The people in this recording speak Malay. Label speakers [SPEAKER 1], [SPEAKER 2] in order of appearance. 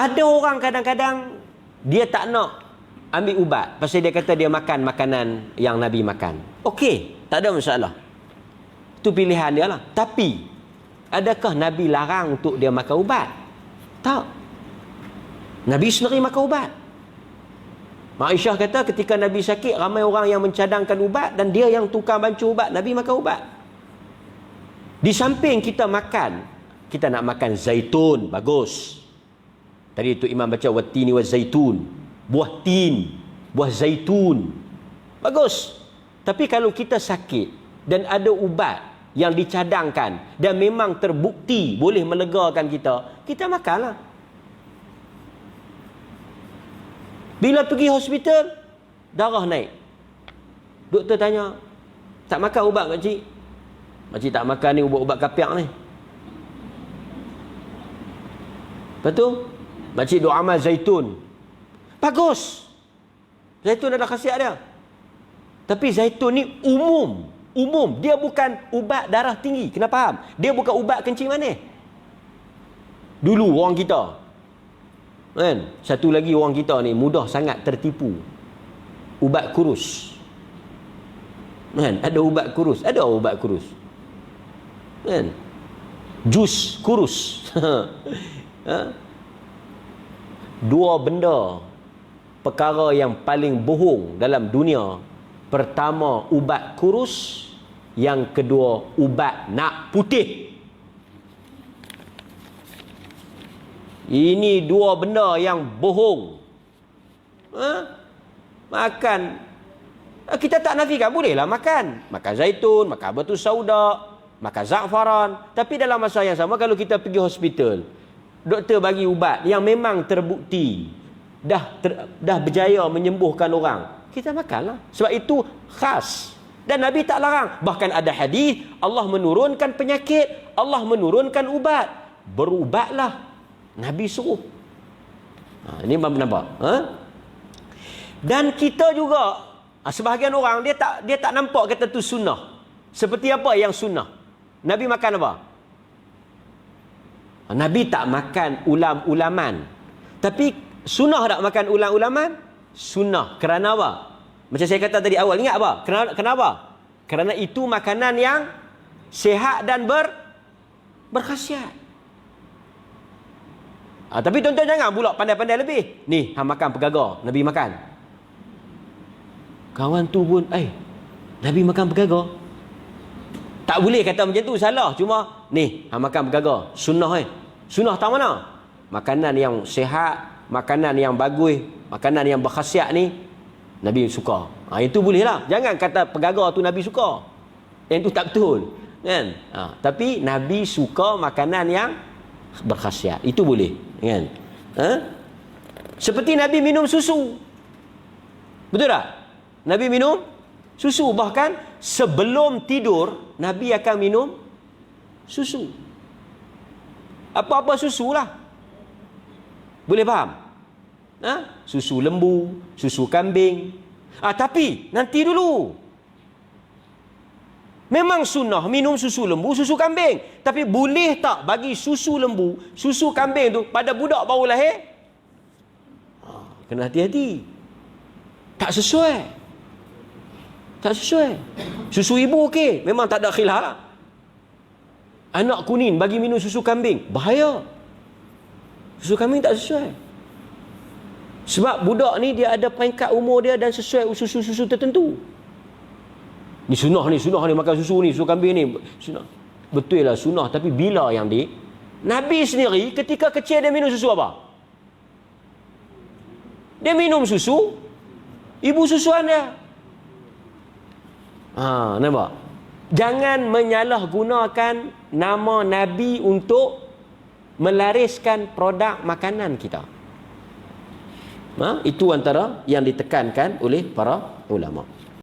[SPEAKER 1] Ada orang kadang-kadang dia tak nak ambil ubat pasal dia kata dia makan makanan yang Nabi makan. Okey, tak ada masalah. Itu pilihan dia lah. Tapi, adakah Nabi larang untuk dia makan ubat? Tak. Nabi sendiri makan ubat. Mak Aisyah kata ketika Nabi sakit, ramai orang yang mencadangkan ubat dan dia yang tukar bancu ubat. Nabi makan ubat. Di samping kita makan, kita nak makan zaitun, bagus. Tadi itu imam baca watini wa zaitun. Buah tin, buah zaitun. Bagus. Tapi kalau kita sakit dan ada ubat yang dicadangkan dan memang terbukti boleh melegakan kita, kita makanlah. Bila pergi hospital, darah naik. Doktor tanya, tak makan ubat makcik? Makcik tak makan ni ubat-ubat kapiak ni. Lepas tu, makcik doa amal zaitun. Bagus. Zaitun ada khasiat dia. Tapi zaitun ni umum. Umum. Dia bukan ubat darah tinggi. Kena faham? Dia bukan ubat kencing manis. Dulu orang kita. Kan? Satu lagi orang kita ni mudah sangat tertipu. Ubat kurus. Kan? Ada ubat kurus. Ada ubat kurus. Kan? Jus kurus. ha? Dua benda perkara yang paling bohong dalam dunia Pertama ubat kurus, yang kedua ubat nak putih. Ini dua benda yang bohong. Ha? Makan. Ha, kita tak nafikan, bolehlah makan. Makan zaitun, makan batu sauda, makan za'faran. Tapi dalam masa yang sama, kalau kita pergi hospital, doktor bagi ubat yang memang terbukti dah ter, dah berjaya menyembuhkan orang kita makanlah. Sebab itu khas. Dan Nabi tak larang. Bahkan ada hadis Allah menurunkan penyakit, Allah menurunkan ubat. Berubatlah. Nabi suruh. Ha, ini nampak. Ha? Dan kita juga, ha, sebahagian orang dia tak dia tak nampak kata tu sunnah. Seperti apa yang sunnah? Nabi makan apa? Ha, Nabi tak makan ulam-ulaman. Tapi sunnah tak makan ulam-ulaman? sunnah. Kerana apa? Macam saya kata tadi awal, ingat apa? Kenapa? Kenapa? Kerana itu makanan yang sehat dan ber berkhasiat. Ha, tapi tuan-tuan jangan pula pandai-pandai lebih. Ni, hang makan pegagar, Nabi makan. Kawan tu pun, eh, Nabi makan pegagar. Tak boleh kata macam tu, salah. Cuma, ni, hang makan pegagar. Sunnah eh. Sunnah tak mana? Makanan yang sehat, makanan yang bagus, makanan yang berkhasiat ni Nabi suka. Ha, itu boleh lah. Jangan kata pegagar tu Nabi suka. Yang tu tak betul. Kan? Ha, tapi Nabi suka makanan yang berkhasiat. Itu boleh. Kan? Ha? Seperti Nabi minum susu. Betul tak? Nabi minum susu. Bahkan sebelum tidur, Nabi akan minum susu. Apa-apa susu lah. Boleh faham? Ha? Susu lembu, susu kambing. Ah, tapi nanti dulu. Memang sunnah minum susu lembu, susu kambing. Tapi boleh tak bagi susu lembu, susu kambing tu pada budak baru lahir? Ha, kena hati-hati. Tak sesuai. Tak sesuai. Susu ibu okey. Memang tak ada khilaf. Anak kuning bagi minum susu kambing. Bahaya. Susu kambing tak sesuai. Sebab budak ni dia ada peringkat umur dia dan sesuai susu-susu tertentu. Ni sunnah ni, sunnah ni makan susu ni, susu kambing ni. Sunnah. Betul lah sunnah tapi bila yang di Nabi sendiri ketika kecil dia minum susu apa? Dia minum susu ibu susuan dia. Ha, nampak? Jangan menyalahgunakan nama Nabi untuk melariskan produk makanan kita. Ha? Itu antara yang ditekankan oleh para ulama.